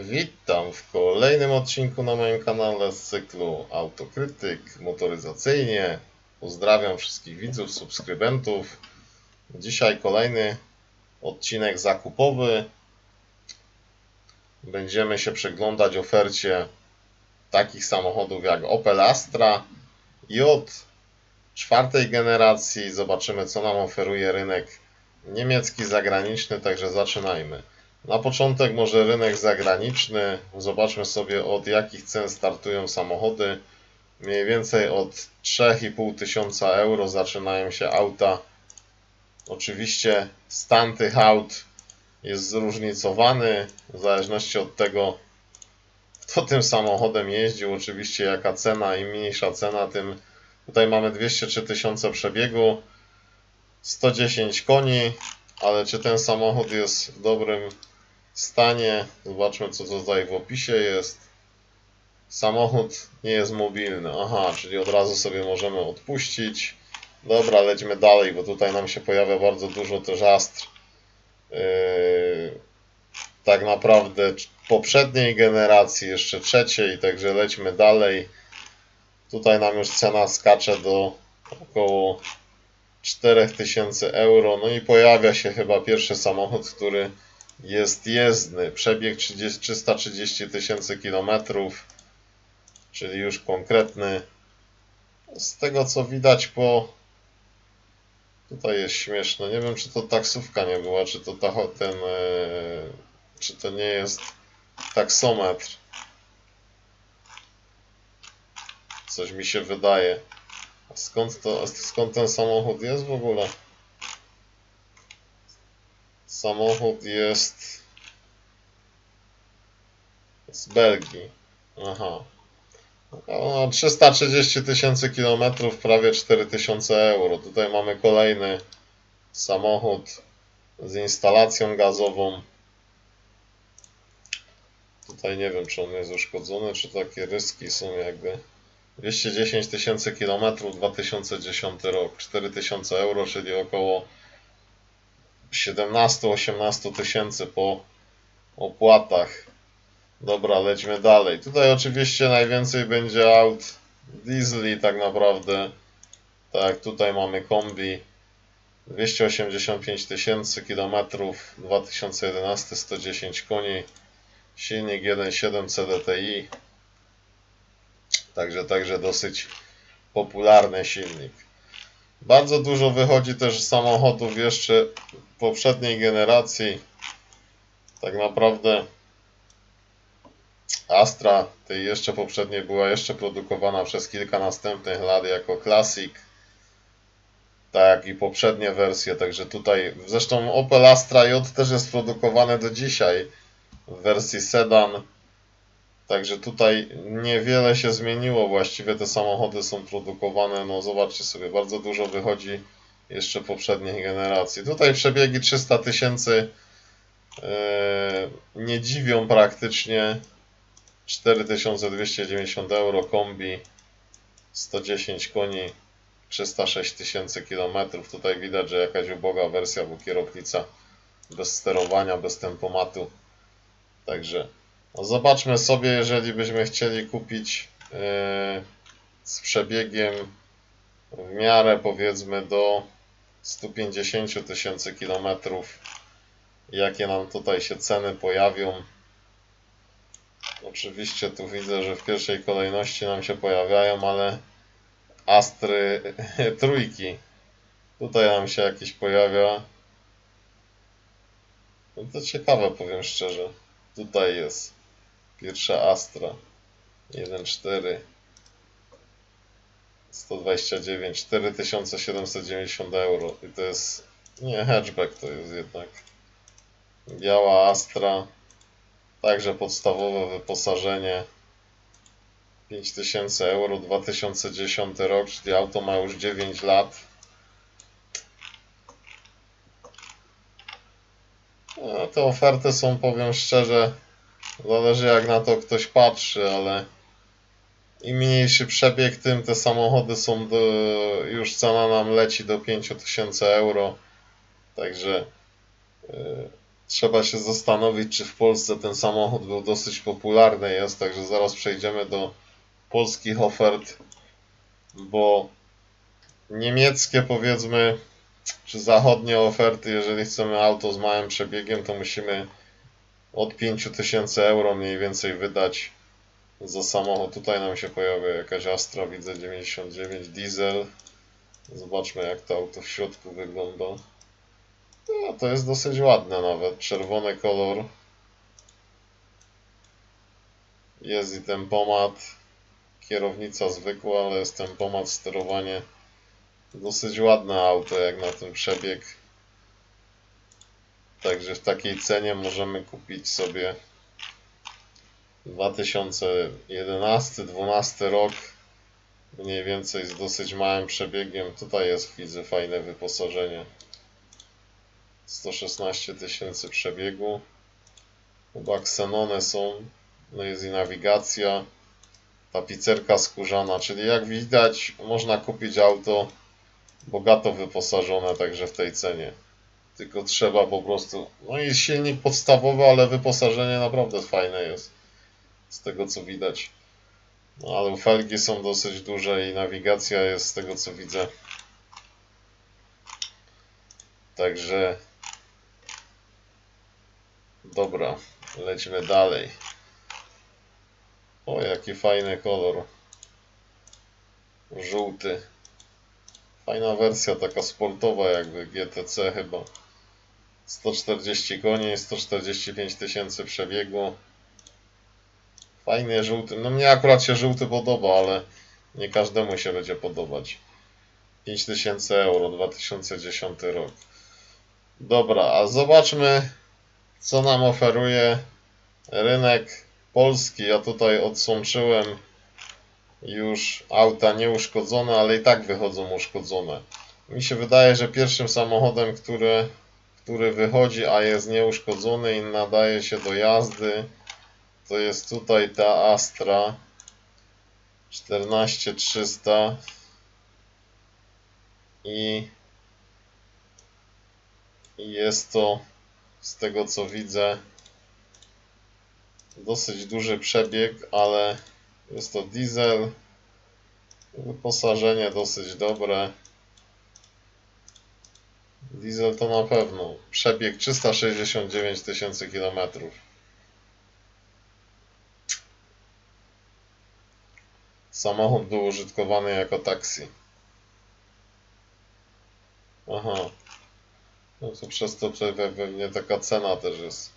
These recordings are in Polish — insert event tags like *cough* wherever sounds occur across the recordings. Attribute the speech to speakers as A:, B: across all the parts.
A: Witam w kolejnym odcinku na moim kanale z cyklu Autokrytyk motoryzacyjnie. Pozdrawiam wszystkich widzów, subskrybentów. Dzisiaj kolejny odcinek zakupowy. Będziemy się przyglądać ofercie takich samochodów jak Opel Astra i od czwartej generacji. Zobaczymy co nam oferuje rynek niemiecki, zagraniczny, także zaczynajmy. Na początek może rynek zagraniczny. Zobaczmy sobie od jakich cen startują samochody. Mniej więcej od 3,5 tysiąca euro zaczynają się auta. Oczywiście stan tych aut jest zróżnicowany w zależności od tego, kto tym samochodem jeździł. Oczywiście jaka cena, im mniejsza cena, tym tutaj mamy 203 tysiące przebiegu, 110 koni, ale czy ten samochód jest w dobrym stanie? Zobaczmy co tutaj w opisie jest. Samochód nie jest mobilny. Aha, czyli od razu sobie możemy odpuścić. Dobra, lećmy dalej, bo tutaj nam się pojawia bardzo dużo też astr. Yy, tak naprawdę poprzedniej generacji, jeszcze trzeciej, także lećmy dalej. Tutaj nam już cena skacze do około 4000 euro. No i pojawia się chyba pierwszy samochód, który jest jezdny. Przebieg 30, 330 tysięcy kilometrów, czyli już konkretny. Z tego co widać po. Tutaj jest śmieszne. Nie wiem, czy to taksówka nie była, czy to ta, ten. E, czy to nie jest taksometr. Coś mi się wydaje. A Skąd, to, skąd ten samochód jest w ogóle? Samochód jest z Belgii. Aha. No, 330 tysięcy kilometrów, prawie 4000 euro. Tutaj mamy kolejny samochód z instalacją gazową. Tutaj nie wiem, czy on jest uszkodzony, czy takie ryski są jakby. 210 tysięcy kilometrów, 2010 rok, 4000 euro, czyli około 17-18 tysięcy po opłatach. Dobra, lećmy dalej. Tutaj oczywiście najwięcej będzie aut diesli tak naprawdę. Tak, tutaj mamy kombi. 285 tysięcy kilometrów, 2011 110 koni, silnik 1.7 CDTI. Także, także dosyć popularny silnik. Bardzo dużo wychodzi też samochodów jeszcze poprzedniej generacji. Tak naprawdę Astra tej jeszcze poprzedniej była jeszcze produkowana przez kilka następnych lat jako Classic. Tak jak i poprzednie wersje, także tutaj zresztą Opel Astra J też jest produkowane do dzisiaj w wersji sedan. Także tutaj niewiele się zmieniło. Właściwie te samochody są produkowane. No zobaczcie sobie, bardzo dużo wychodzi jeszcze poprzedniej generacji. Tutaj przebiegi 300 tysięcy yy, nie dziwią praktycznie. 4290 euro kombi, 110 koni, 306 tysięcy kilometrów. Tutaj widać, że jakaś uboga wersja, bo kierownica bez sterowania, bez tempomatu. Także no zobaczmy sobie, jeżeli byśmy chcieli kupić yy, z przebiegiem w miarę powiedzmy do 150 tysięcy kilometrów, jakie nam tutaj się ceny pojawią. Oczywiście tu widzę, że w pierwszej kolejności nam się pojawiają, ale Astry *laughs* trójki. Tutaj nam się jakiś pojawia. No to ciekawe, powiem szczerze. Tutaj jest pierwsza Astra 1.4 129 4790 euro. I to jest nie hatchback to jest jednak. Biała Astra także podstawowe wyposażenie. 5000 euro 2010 rok czyli auto ma już 9 lat. No, te oferty są powiem szczerze Zależy jak na to ktoś patrzy, ale im mniejszy przebieg, tym te samochody są do, już cena nam leci do 5000 euro. Także yy, trzeba się zastanowić, czy w Polsce ten samochód był dosyć popularny jest, także zaraz przejdziemy do polskich ofert, bo niemieckie powiedzmy, czy zachodnie oferty, jeżeli chcemy auto z małym przebiegiem, to musimy od 5000 euro mniej więcej wydać za samochód. Tutaj nam się pojawia jakaś Astra, widzę 99 diesel. Zobaczmy jak to auto w środku wygląda. No, to jest dosyć ładne nawet, czerwony kolor. Jest i tempomat, kierownica zwykła, ale jest tempomat, sterowanie. Dosyć ładne auto jak na ten przebieg. Także w takiej cenie możemy kupić sobie 2011-12 rok. Mniej więcej z dosyć małym przebiegiem. Tutaj jest widzę fajne wyposażenie. 116 tysięcy przebiegu. Chyba ksenone są. No jest i nawigacja. Tapicerka skórzana, czyli jak widać można kupić auto bogato wyposażone także w tej cenie. Tylko trzeba po prostu. No i silnik podstawowy, ale wyposażenie naprawdę fajne jest. Z tego co widać. No ale felgi są dosyć duże i nawigacja jest z tego co widzę. Także. Dobra, lecimy dalej. O, jaki fajny kolor. Żółty. Fajna wersja, taka sportowa jakby GTC chyba. 140 koni, 145 tysięcy przebiegu. Fajny żółty. No mnie akurat się żółty podoba, ale nie każdemu się będzie podobać. 5000 euro, 2010 rok. Dobra, a zobaczmy co nam oferuje rynek polski. Ja tutaj odsączyłem już auta nieuszkodzone, ale i tak wychodzą uszkodzone. Mi się wydaje, że pierwszym samochodem, który, który wychodzi, a jest nieuszkodzony i nadaje się do jazdy, to jest tutaj ta Astra 14300 i, i jest to z tego co widzę dosyć duży przebieg, ale jest to diesel. Wyposażenie dosyć dobre. Diesel to na pewno. Przebieg 369 tysięcy kilometrów. Samochód był użytkowany jako taksi. Aha. No to przez to pewnie taka cena też jest.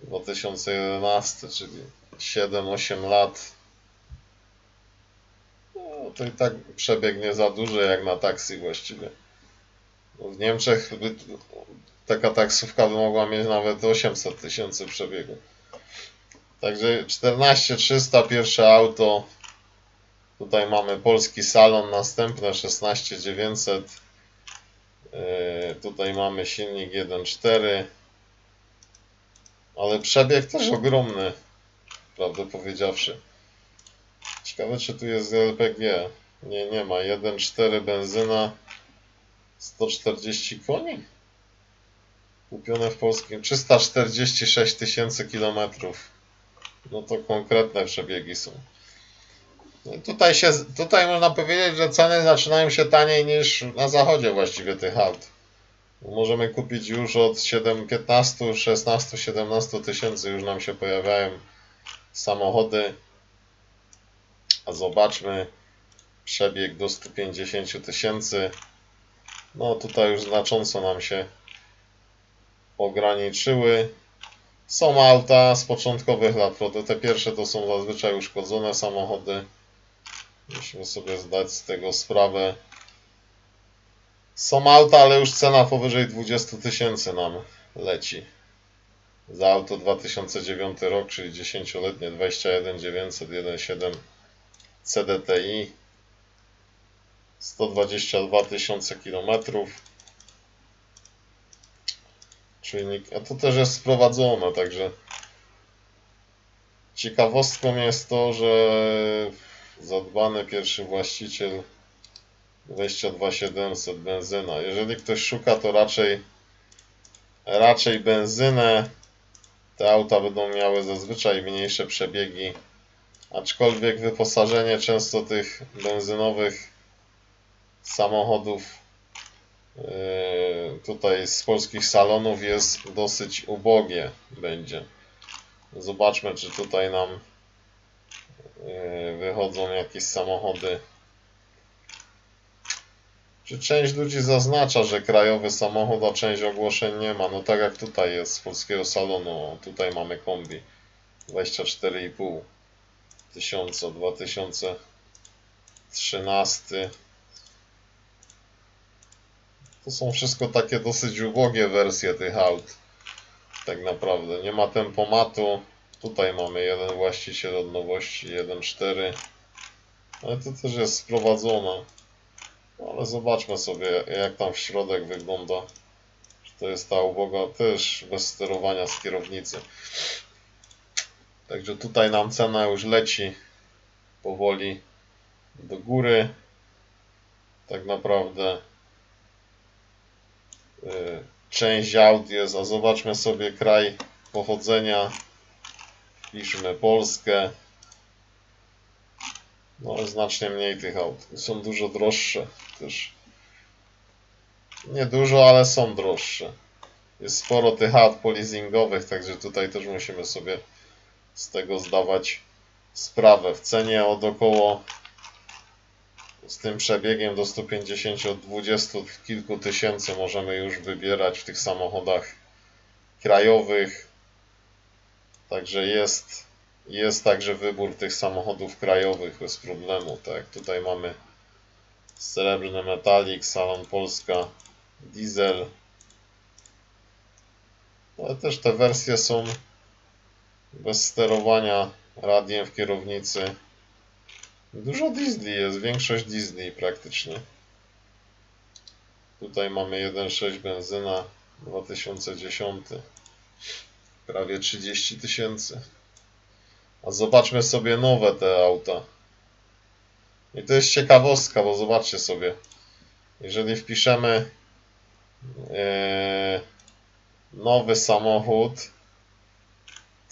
A: 2011, czyli 7-8 lat. No to i tak przebieg nie za duży jak na taksi właściwie. W Niemczech taka taksówka by mogła mieć nawet 800 tysięcy przebiegu. Także 14300 pierwsze auto. Tutaj mamy polski salon, następne 16900. Yy, tutaj mamy silnik 1.4. Ale przebieg też ogromny, prawdę powiedziawszy. Ciekawe, czy tu jest LPG. Nie, nie ma. 1.4 benzyna, 140 koni. Kupione w polskim 346 tysięcy kilometrów. No to konkretne przebiegi są. No tutaj, się, tutaj można powiedzieć, że ceny zaczynają się taniej niż na zachodzie właściwie tych aut. Możemy kupić już od 7, 15, 16, 17 tysięcy już nam się pojawiają samochody. A zobaczmy przebieg do 150 tysięcy. No tutaj już znacząco nam się ograniczyły. Są auta z początkowych lat, te pierwsze to są zazwyczaj uszkodzone samochody. Musimy sobie zdać z tego sprawę. Są auta, ale już cena powyżej 20 tysięcy nam leci. Za auto 2009 rok, czyli 10-letnie 21 900 1.7 CDTI 122 tysiące kilometrów czujnik, a to też jest sprowadzone, także ciekawostką jest to, że zadbany pierwszy właściciel 22700 benzyna. Jeżeli ktoś szuka, to raczej raczej benzynę. Te auta będą miały zazwyczaj mniejsze przebiegi, aczkolwiek wyposażenie często tych benzynowych samochodów yy, tutaj z polskich salonów jest dosyć ubogie będzie. Zobaczmy, czy tutaj nam yy, wychodzą jakieś samochody. Czy część ludzi zaznacza, że krajowy samochód, a część ogłoszeń nie ma? No tak jak tutaj jest z polskiego salonu. Tutaj mamy kombi 24,5 tysiąca 2013. To są wszystko takie dosyć ubogie wersje tych aut. Tak naprawdę. Nie ma tempomatu. Tutaj mamy jeden właściciel od nowości 1.4. Ale to też jest sprowadzone. Ale zobaczmy sobie jak tam w środek wygląda. Czy to jest ta uboga też bez sterowania z kierownicy. Także tutaj nam cena już leci powoli do góry. Tak naprawdę część aut jest, a zobaczmy sobie kraj pochodzenia. Piszmy Polskę. No, znacznie mniej tych aut. Są dużo droższe też. Nie dużo, ale są droższe. Jest sporo tych aut polizingowych, także tutaj też musimy sobie z tego zdawać sprawę. W cenie od około z tym przebiegiem do 150 od 20 kilku tysięcy możemy już wybierać w tych samochodach krajowych. Także jest jest także wybór tych samochodów krajowych bez problemu. Tak, tutaj mamy srebrny metalik, salon Polska, diesel. Ale też te wersje są bez sterowania radiem w kierownicy. Dużo diesli jest, większość diesli praktycznie. Tutaj mamy 1.6 benzyna 2010. Prawie 30 tysięcy. A zobaczmy sobie nowe te auta. I to jest ciekawostka, bo zobaczcie sobie. Jeżeli wpiszemy e, nowy samochód,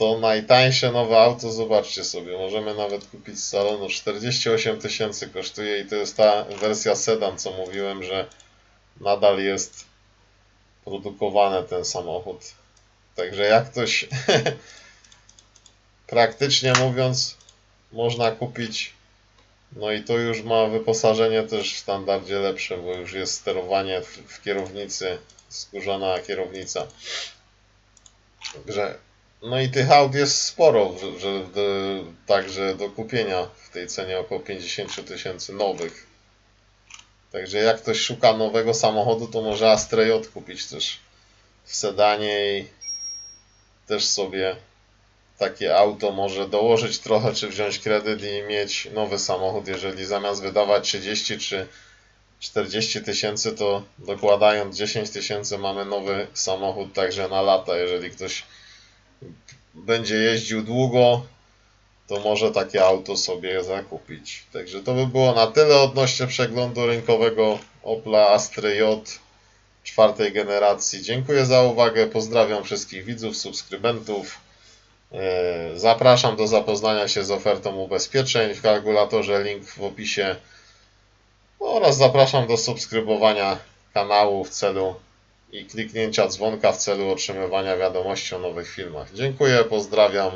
A: to najtańsze nowe auto, zobaczcie sobie, możemy nawet kupić z salonu. 48 tysięcy kosztuje i to jest ta wersja sedan, co mówiłem, że nadal jest produkowany ten samochód. Także jak ktoś *laughs* praktycznie mówiąc można kupić no i to już ma wyposażenie też w standardzie lepsze, bo już jest sterowanie w, w kierownicy, skórzana kierownica. Także no i tych aut jest sporo, że, że do, także do kupienia w tej cenie około 50 tysięcy nowych. Także jak ktoś szuka nowego samochodu, to może Astra J kupić też w sedanie i też sobie takie auto może dołożyć trochę, czy wziąć kredyt i mieć nowy samochód, jeżeli zamiast wydawać 30 czy 40 tysięcy, to dokładając 10 tysięcy mamy nowy samochód także na lata. Jeżeli ktoś będzie jeździł długo, to może takie auto sobie zakupić. Także to by było na tyle odnośnie przeglądu rynkowego Opla Astra J czwartej generacji. Dziękuję za uwagę, pozdrawiam wszystkich widzów, subskrybentów. E, Zapraszam do zapoznania się z ofertą ubezpieczeń w kalkulatorze, link w opisie oraz zapraszam do subskrybowania kanału w celu i kliknięcia dzwonka w celu otrzymywania wiadomości o nowych filmach. Dziękuję, pozdrawiam,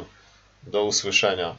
A: do usłyszenia.